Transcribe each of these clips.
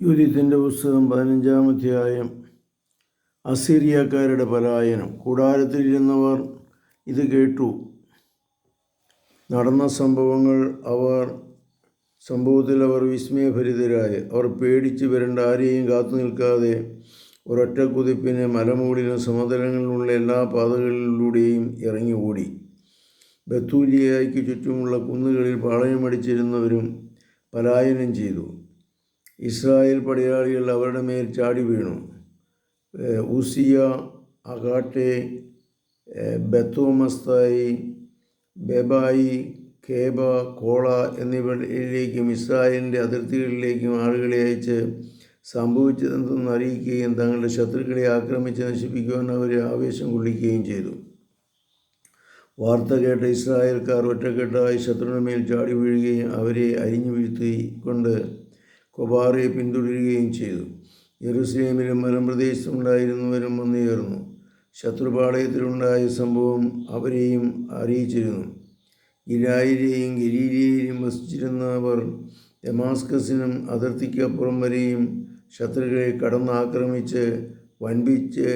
യുരിത്തിന്റെ പുസ്തകം പതിനഞ്ചാം അധ്യായം. അസീറിയക്കാരുടെ പലായനം. കൂടാരത്തിലിരുന്നവർ ഇത് കേട്ടു. നടന്ന സംഭവങ്ങൾ അവർ സംഭവത്തിൽ അവർ വിസ്മയഭരിതരായി. അവർ പേടിച്ച് വരേണ്ട ആരെയും കാത്തു നിൽക്കാതെ ഒരൊറ്റ കുതിപ്പിന് മലമുകളിലും സമതലങ്ങളിലുള്ള എല്ലാ പാതകളിലൂടെയും ഇറങ്ങി ഓടി ബത്തൂലിയായ്ക്ക് ചുറ്റുമുള്ള കുന്നുകളിൽ പാളയമടിച്ചിരുന്നവരും പലായനം ചെയ്തു. ഇസ്രായേൽ പടയാളികൾ അവരുടെ മേൽ ചാടി വീണു. ഉസിയ അഗാട്ടെ ബത്തോമസ്തായി ബെബായി കേബ കോള എന്നിവയിലേക്കും ഇസ്രായേലിന്റെ അതിർത്തികളിലേക്കും ആളുകളെ അയച്ച് സംഭവിച്ചതെന്തെന്ന് അറിയിക്കുകയും തങ്ങളുടെ ശത്രുക്കളെ ആക്രമിച്ച് നശിപ്പിക്കുവാൻ അവരെ ആവേശം കൊള്ളിക്കുകയും ചെയ്തു. വാർത്ത കേട്ട ഇസ്രായേൽക്കാർ ഒറ്റക്കെട്ടായി ശത്രുവിന് മേൽ ചാടി വീഴുകയും അവരെ അരിഞ്ഞു വീഴ്ത്തിക്കൊണ്ട് കൊബാറെ പിന്തുടരുകയും ചെയ്തു. യെറുസലേമിലും മലമ്പ്രദേശത്തുണ്ടായിരുന്നവരും വന്നുയർന്നു. ശത്രുപാളയത്തിലുണ്ടായ സംഭവം അവരെയും അറിയിച്ചിരുന്നു. ഗിലായിലെയും ഗലീലയിലും വസിച്ചിരുന്നവർ ഡമാസ്കസിനും അതിർത്തിക്കപ്പുറം വരെയും ശത്രുക്കളെ കടന്നാക്രമിച്ച് വൻപിച്ച്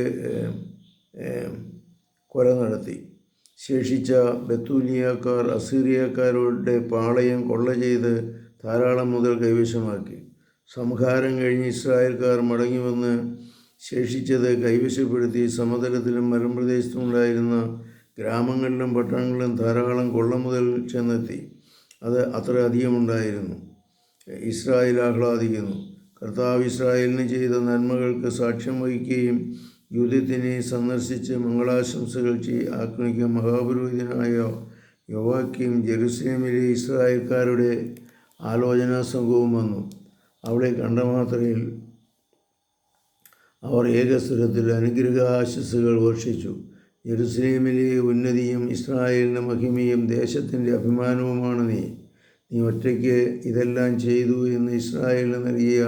കൊല നടത്തി. ശേഷിച്ച ബത്തൂലിയക്കാർ അസീറിയക്കാരുടെ പാളയം കൊള്ള ചെയ്ത് ധാരാളം മുതൽ കൈവശമാക്കി. സംഹാരം കഴിഞ്ഞ് ഇസ്രായേൽക്കാർ മടങ്ങി വന്ന് ശേഷിച്ചത് കൈവശപ്പെടുത്തി സമതലത്തിലും മലമ്പ്രദേശത്തും ഉണ്ടായിരുന്ന ഗ്രാമങ്ങളിലും പട്ടണങ്ങളിലും ധാരാളം കൊള്ള മുതൽ ചെന്നെത്തി. അത് അത്ര അധികമുണ്ടായിരുന്നു. ഇസ്രായേൽ ആഹ്ലാദിക്കുന്നു. കർത്താവ് ഇസ്രായേലിന് ചെയ്ത നന്മകൾക്ക് സാക്ഷ്യം വഹിക്കുകയും യുദ്ധത്തിനെ സന്ദർശിച്ച് മംഗളാശംസകൾ ചെയ് ആക്രമിക്കുക മഹാപുരോഹിതനായ യോവാക്കിയും ജെറുസലേമിലെ ഇസ്രായേൽക്കാരുടെ ആലോചനാ സംഘവും വന്നു. അവളെ കണ്ട മാത്രയിൽ അവർ ഏകസ്വരത്തിൽ അനുഗ്രഹ ആശസ്സുകൾ വർഷിച്ചു. ജെറുസലേമിലെ ഉന്നതിയും ഇസ്രായേലിന്റെ മഹിമയും ദേശത്തിന്റെ അഭിമാനവുമാണ് നീ. നീ ഒറ്റയ്ക്ക് ഇതെല്ലാം ചെയ്തു എന്ന് ഇസ്രായേലിന് നൽകിയ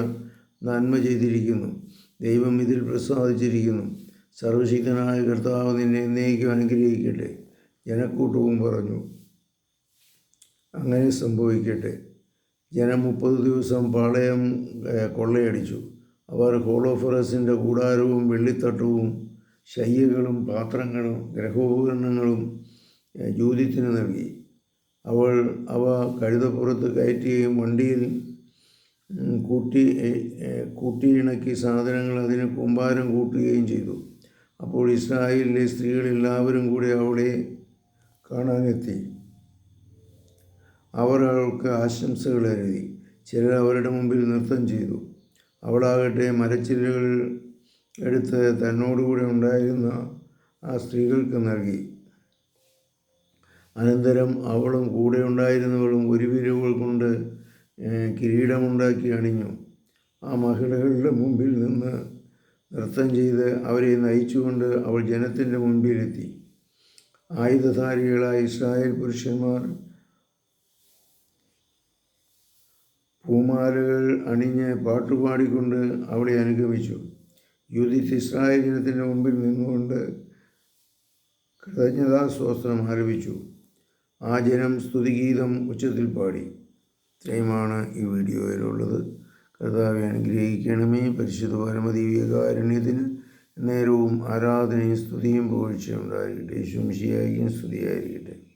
നന്മ ചെയ്തിരിക്കുന്നു. ദൈവം ഇതിൽ പ്രസാദിച്ചിരിക്കുന്നു. സർവശക്തനായ കർത്താവ് നിന്നെ എന്നേക്കും അനുഗ്രഹിക്കട്ടെ. ജനക്കൂട്ടവും പറഞ്ഞു അങ്ങനെ സംഭവിക്കട്ടെ. ജനം മുപ്പത് ദിവസം പാളയം കൊള്ളയടിച്ചു. അവർ ഹോളോഫറസിന്റെ കൂടാരവും വെള്ളിത്തട്ടവും ശയ്യകളും പാത്രങ്ങളും ഗ്രഹോപകരണങ്ങളും ജൂതിത്തിന് നൽകി. അവൾ അവ കഴുതപ്പുറത്ത് കയറ്റുകയും വണ്ടിയിൽ കൂട്ടി കൂട്ടിയിണക്കി സാധനങ്ങൾ അതിന് കുമ്പാരം കൂട്ടുകയും ചെയ്തു. അപ്പോൾ ഇസ്രായേലിലെ സ്ത്രീകളെല്ലാവരും കൂടി അവളെ കാണാനെത്തി. അവർ അവൾക്ക് ആശംസകൾ എഴുതി. ചിലർ അവരുടെ മുമ്പിൽ നൃത്തം ചെയ്തു. അവളാകട്ടെ മരച്ചില്ലുകൾ എടുത്ത് തന്നോടുകൂടെ ഉണ്ടായിരുന്ന ആ സ്ത്രീകൾക്ക് നൽകി. അനന്തരം അവളും കൂടെ ഉണ്ടായിരുന്നവളും ഒരു വിരവുകൾ കൊണ്ട് കിരീടമുണ്ടാക്കി അണിഞ്ഞു. ആ മഹിളകളുടെ മുമ്പിൽ നിന്ന് നൃത്തം ചെയ്ത് അവരെ നയിച്ചുകൊണ്ട് അവൾ ജനത്തിന്റെ മുമ്പിലെത്തി. ആയുധധാരികളായ ഇസ്രായേൽ പുരുഷന്മാർ പൂമാലകൾ അണിഞ്ഞ് പാട്ടുപാടിക്കൊണ്ട് അവളെ അനുഗമിച്ചു. യുധിത്ത് ഇസ്രായേൽ ജനത്തിന്റെ മുമ്പിൽ നിന്നുകൊണ്ട് കൃതജ്ഞതാസ്തോത്രം ആരംഭിച്ചു. ആ ജനം സ്തുതിഗീതം ഉച്ചത്തിൽ പാടി. ഇത്രയുമാണ് ഈ വീഡിയോയിലുള്ളത്. കർത്താവെ അനുഗ്രഹിക്കണമേ. പരിശുദ്ധ പരമദീവികാരുണ്യത്തിന് നേരവും ആരാധനയും സ്തുതിയും പോഴ്ചയുണ്ടായിരിക്കട്ടെ യേശുമിശിയായിരിക്കും സ്തുതിയായിരിക്കട്ടെ.